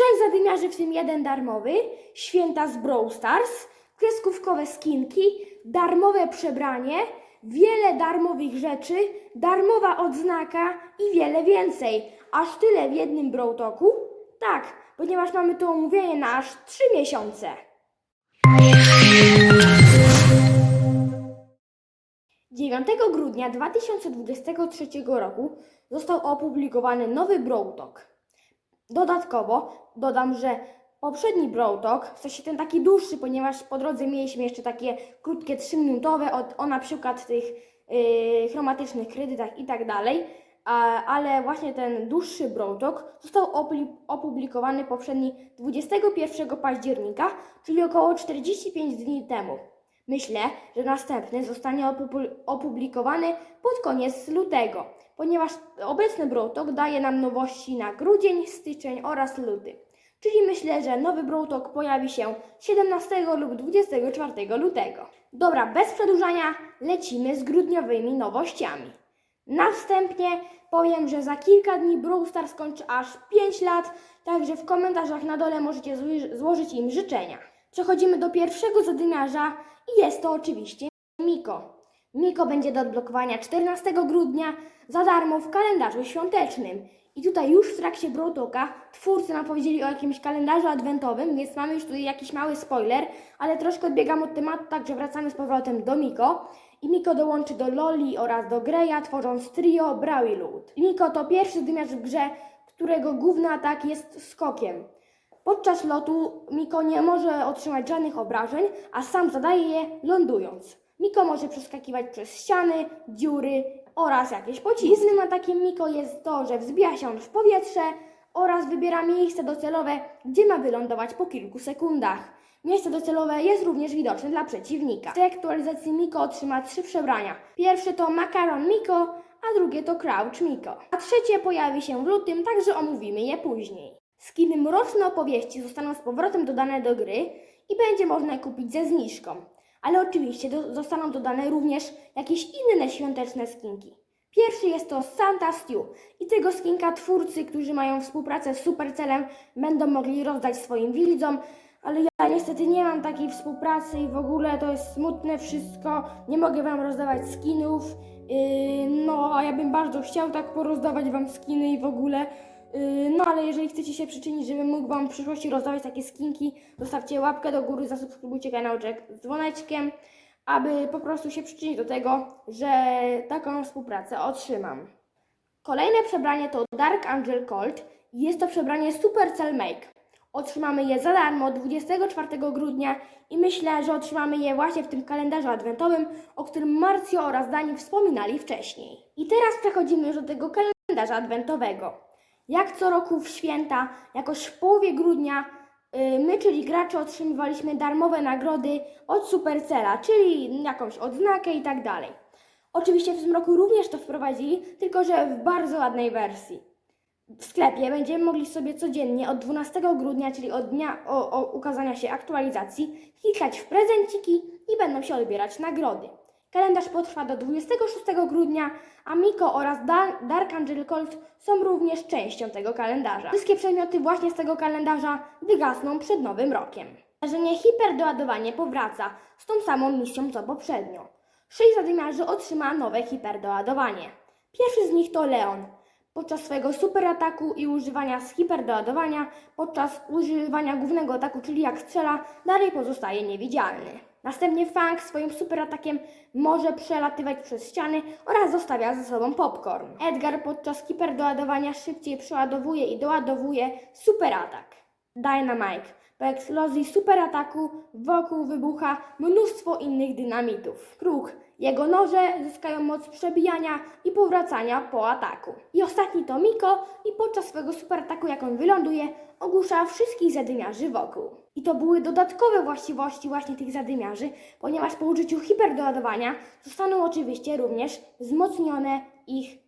trzech zadymiarzy, w tym jeden darmowy, święta z Brawl Stars, kreskówkowe skinki, darmowe przebranie, wiele darmowych rzeczy, darmowa odznaka i wiele więcej. Aż tyle w jednym Brawl Talku? Tak, ponieważ mamy to omówienie na aż 3 miesiące. Dziewiątego grudnia 2023 roku został opublikowany nowy Brawl Talk. Dodatkowo dodam, że poprzedni Brawl Talk, w sensie ten taki dłuższy, ponieważ po drodze mieliśmy jeszcze takie krótkie 3-minutowe o, o na przykład tych yy, chromatycznych kredytach i tak dalej, ale właśnie ten dłuższy Brawl Talk został opublikowany poprzedni 21 października, czyli około 45 dni temu. Myślę, że następny zostanie opu- opublikowany pod koniec lutego, ponieważ obecny Talk daje nam nowości na grudzień, styczeń oraz luty. Czyli myślę, że nowy Talk pojawi się 17 lub 24 lutego. Dobra, bez przedłużania lecimy z grudniowymi nowościami. Następnie powiem, że za kilka dni Brawl skończy aż 5 lat, także w komentarzach na dole możecie złożyć im życzenia. Przechodzimy do pierwszego zadymiarza i jest to oczywiście Miko. Miko będzie do odblokowania 14 grudnia za darmo w kalendarzu świątecznym. I tutaj już w trakcie Brotoka twórcy nam powiedzieli o jakimś kalendarzu adwentowym, więc mamy już tutaj jakiś mały spoiler, ale troszkę odbiegam od tematu, także wracamy z powrotem do Miko. I Miko dołączy do Loli oraz do Greya, tworząc trio Brawiloot. Miko to pierwszy dymiarz w grze, którego główny atak jest skokiem. Podczas lotu Miko nie może otrzymać żadnych obrażeń, a sam zadaje je lądując. Miko może przeskakiwać przez ściany, dziury oraz jakieś pociski. Głównym atakiem Miko jest to, że wzbija się on w powietrze oraz wybiera miejsce docelowe, gdzie ma wylądować po kilku sekundach. Miejsce docelowe jest również widoczne dla przeciwnika. W tej aktualizacji Miko otrzyma trzy przebrania. Pierwsze to Macaron Miko, a drugie to Crouch Miko. A trzecie pojawi się w lutym, także omówimy je później. Skiny Mroczne Opowieści zostaną z powrotem dodane do gry i będzie można kupić ze zniżką. Ale oczywiście do, zostaną dodane również jakieś inne świąteczne skinki. Pierwszy jest to Santa Stew i tego skinka twórcy, którzy mają współpracę z Supercellem, będą mogli rozdać swoim widzom, ale ja niestety nie mam takiej współpracy i w ogóle to jest smutne wszystko. Nie mogę wam rozdawać skinów. Yy, no, a ja bym bardzo chciał tak porozdawać wam skiny i w ogóle. Yy, no, ale jeżeli chcecie się przyczynić, żebym mógł wam w przyszłości rozdawać takie skinki, zostawcie łapkę do góry, zasubskrybujcie kanałczek z dzwoneczkiem, aby po prostu się przyczynić do tego, że taką współpracę otrzymam. Kolejne przebranie to Dark Angel Colt i jest to przebranie Supercell Make. Otrzymamy je za darmo 24 grudnia i myślę, że otrzymamy je właśnie w tym kalendarzu adwentowym, o którym Marcio oraz Dani wspominali wcześniej. I teraz przechodzimy już do tego kalendarza adwentowego. Jak co roku w święta, jakoś w połowie grudnia, yy, my, czyli gracze, otrzymywaliśmy darmowe nagrody od Supercella, czyli jakąś odznakę i tak dalej. Oczywiście w tym roku również to wprowadzili, tylko że w bardzo ładnej wersji. W sklepie będziemy mogli sobie codziennie od 12 grudnia, czyli od dnia o, o ukazania się aktualizacji, klikać w prezenciki i będą się odbierać nagrody. Kalendarz potrwa do 26 grudnia, a Miko oraz Da- Dark Angel Colt są również częścią tego kalendarza. Wszystkie przedmioty właśnie z tego kalendarza wygasną przed nowym rokiem. Wydarzenie hiperdoładowanie powraca z tą samą misją co poprzednio. Sześć zadymiarzy otrzyma nowe hiperdoładowanie. Pierwszy z nich to Leon. Podczas swojego superataku i używania z hiperdoładowania, podczas używania głównego ataku, czyli jak strzela, dalej pozostaje niewidzialny. Następnie Fang swoim superatakiem może przelatywać przez ściany oraz zostawia ze sobą popcorn. Edgar podczas hiperdoładowania szybciej przeładowuje i doładowuje superatak. Dynamite. Po eksplozji superataku wokół wybucha mnóstwo innych dynamitów. Kruk. Jego noże zyskają moc przebijania i powracania po ataku. I ostatni to Miko i podczas swojego superataku, jak on wyląduje, ogłusza wszystkich zadymiarzy wokół. I to były dodatkowe właściwości właśnie tych zadymiarzy, ponieważ po użyciu hiperdoładowania zostaną oczywiście również wzmocnione ich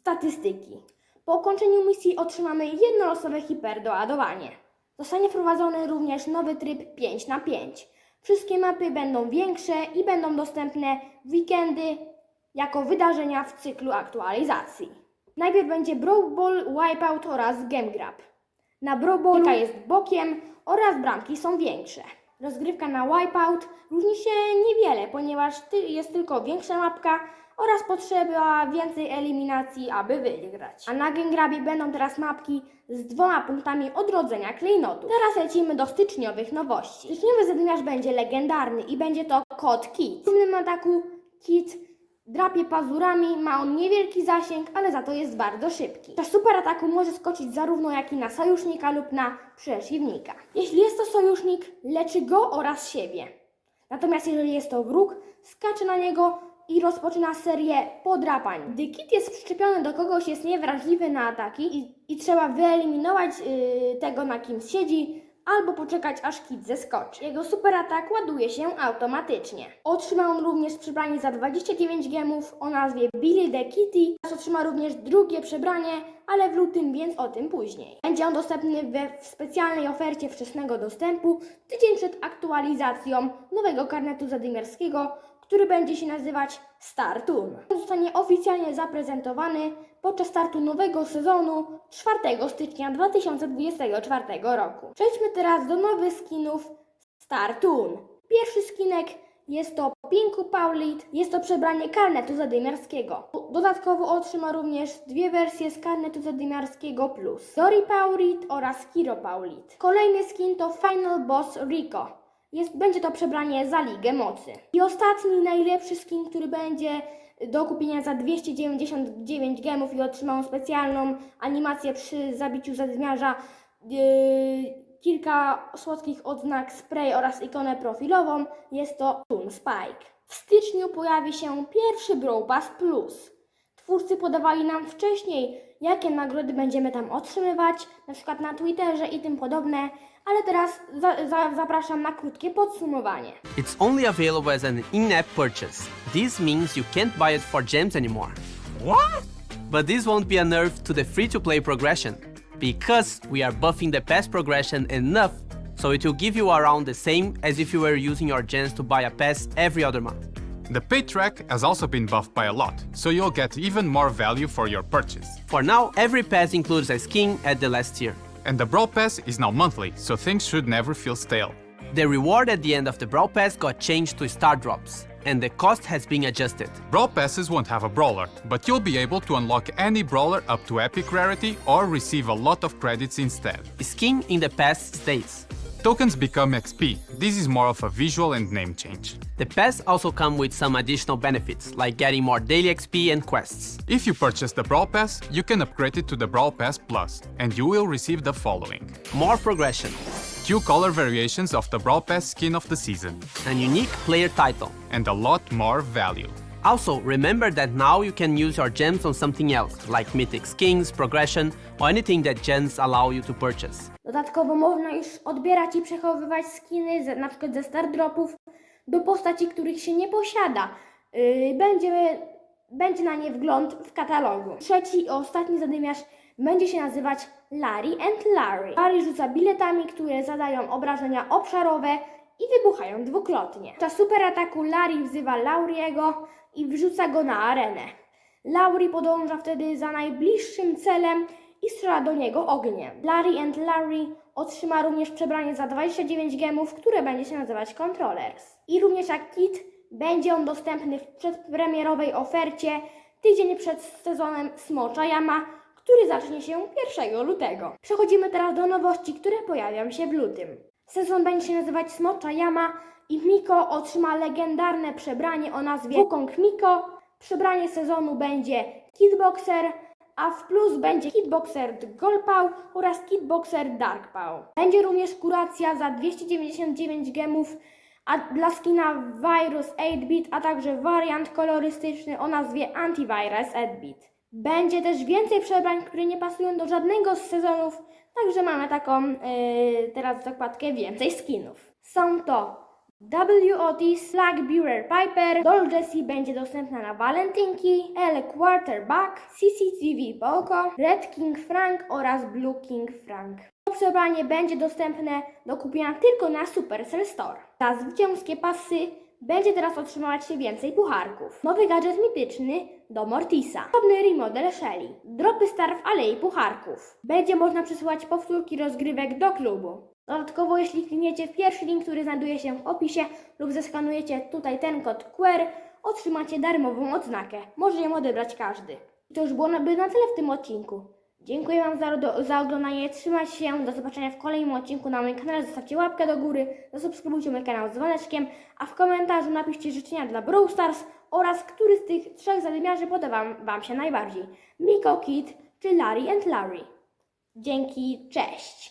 statystyki. Po ukończeniu misji otrzymamy jednolosowe hiperdoładowanie. Zostanie wprowadzony również nowy tryb 5 na 5. Wszystkie mapy będą większe i będą dostępne w weekendy jako wydarzenia w cyklu aktualizacji. Najpierw będzie Brawl Ball, Wipeout oraz Game Grab. Na brobolu jest bokiem oraz bramki są większe. Rozgrywka na Wipeout różni się niewiele, ponieważ jest tylko większa mapka oraz potrzeba więcej eliminacji, aby wygrać. A na Gengrabie będą teraz mapki z dwoma punktami odrodzenia klejnotu. Teraz lecimy do styczniowych nowości. Styczniowy zadymiarz będzie legendarny i będzie to kot Kit. W głównym ataku Kit drapie pazurami, ma on niewielki zasięg, ale za to jest bardzo szybki. Czas super ataku może skoczyć zarówno jak i na sojusznika lub na przeciwnika. Jeśli jest to sojusznik, leczy go oraz siebie. Natomiast jeżeli jest to wróg, skacze na niego i rozpoczyna serię podrapań. Gdy kit jest przyczepiony do kogoś, jest niewrażliwy na ataki i, i trzeba wyeliminować yy, tego, na kim siedzi, albo poczekać aż kit zeskoczy. Jego super atak ładuje się automatycznie. Otrzyma on również przebranie za 29 gemów o nazwie Billy the Kitty. Otrzyma również drugie przebranie, ale w lutym, więc o tym później. Będzie on dostępny we w specjalnej ofercie wczesnego dostępu tydzień przed aktualizacją nowego karnetu zadymiarskiego, który będzie się nazywać Star Toon. Zostanie oficjalnie zaprezentowany podczas startu nowego sezonu 4 stycznia 2024 roku. Przejdźmy teraz do nowych skinów Star. Pierwszy skinek jest to Pinku Paulit, jest to przebranie karnetu zadymiarskiego. Dodatkowo otrzyma również dwie wersje z karnetu zadymiarskiego plus Dori Paulit oraz Kiro Paulit. Kolejny skin to Final Boss Rico. Jest, będzie to przebranie za Ligę Mocy. I ostatni, najlepszy skin, który będzie do kupienia za 299 gemów i otrzymał specjalną animację przy zabiciu zadymiarza, yy, kilka słodkich odznak spray oraz ikonę profilową. Jest to Toon Spike. W styczniu pojawi się pierwszy Brawl Pass Plus. Twórcy podawali nam wcześniej, jakie nagrody będziemy tam otrzymywać, na przykład na Twitterze i tym podobne, ale teraz za, za, zapraszam na krótkie podsumowanie. It's only available as an in-app purchase. This means you can't buy it for gems anymore. What? But this won't be a nerf to the free-to-play progression, because we are buffing the pass progression enough so it will give you around the same as if you were using your gems to buy a pass every other month. The pay track has also been buffed by a lot, so you'll get even more value for your purchase. For now, every pass includes a skin at the last tier. And the Brawl Pass is now monthly, so things should never feel stale. The reward at the end of the Brawl Pass got changed to Star Drops, and the cost has been adjusted. Brawl Passes won't have a brawler, but you'll be able to unlock any brawler up to epic rarity or receive a lot of credits instead. Skin in the pass stays. Tokens become XP. This is more of a visual and name change. The pass also come with some additional benefits, like getting more daily XP and quests. If you purchase the Brawl Pass, you can upgrade it to the Brawl Pass Plus, and you will receive the following. More progression, Two color variations of the Brawl Pass skin of the season, a unique player title. and a lot more value. Also, remember that now you can use your gems on something else, like mythic skins, progression, or anything that gems allow you to purchase. Dodatkowo można już odbierać i przechowywać skiny, ze, na przykład ze star dropów, do postaci, których się nie posiada. Yy, będzie, będzie na nie wgląd w katalogu. Trzeci i ostatni zadymiarz będzie się nazywać Larry and Larry. Larry rzuca biletami, które zadają obrażenia obszarowe i wybuchają dwukrotnie. Podczas super ataku Larry wzywa Lauriego i wrzuca go na arenę. Laurie podąża wtedy za najbliższym celem i strzela do niego ogniem. Larry and Larry otrzyma również przebranie za 29 gemów, które będzie się nazywać Controllers. I również jak kit, będzie on dostępny w przedpremierowej ofercie tydzień przed sezonem Smocza Jama, który zacznie się 1 lutego. Przechodzimy teraz do nowości, które pojawią się w lutym. Sezon będzie się nazywać Smocza Jama i Miko otrzyma legendarne przebranie o nazwie Wukong Miko. Przebranie sezonu będzie Kidboxer, a w plus będzie Kidboxer Golpał oraz Kidboxer Darkpał. Będzie również kuracja za 299 gemów a dla skina Virus 8-bit, a także wariant kolorystyczny o nazwie Antivirus 8-bit. Będzie też więcej przebrań, które nie pasują do żadnego z sezonów, także mamy taką yy, teraz zakładkę więcej skinów. Są to WOT Slack Bureau Piper, Doll Jessie będzie dostępna na walentynki, L Quarterback, CCTV Boko, Red King Frank oraz Blue King Frank. To przebranie będzie dostępne do kupienia tylko na Supercell Store. Za zwycięskie pasy będzie teraz otrzymywać się więcej pucharków. Nowy gadżet mityczny do Mortisa. Podobny remodel Shelly. Dropy star w Alei Pucharków. Będzie można przesyłać powtórki rozgrywek do klubu. Dodatkowo, jeśli klikniecie w pierwszy link, który znajduje się w opisie lub zeskanujecie tutaj ten kod QR, otrzymacie darmową odznakę. Może ją odebrać każdy. I to już było na, by na tyle w tym odcinku. Dziękuję Wam za, do, za oglądanie, trzymajcie się, do zobaczenia w kolejnym odcinku na moim kanale, zostawcie łapkę do góry, zasubskrybujcie mój kanał z dzwoneczkiem, a w komentarzu napiszcie życzenia dla Brawl Stars oraz który z tych trzech zadymiarzy podoba wam, się najbardziej. Miko Kid czy Larry and Larry. Dzięki, cześć!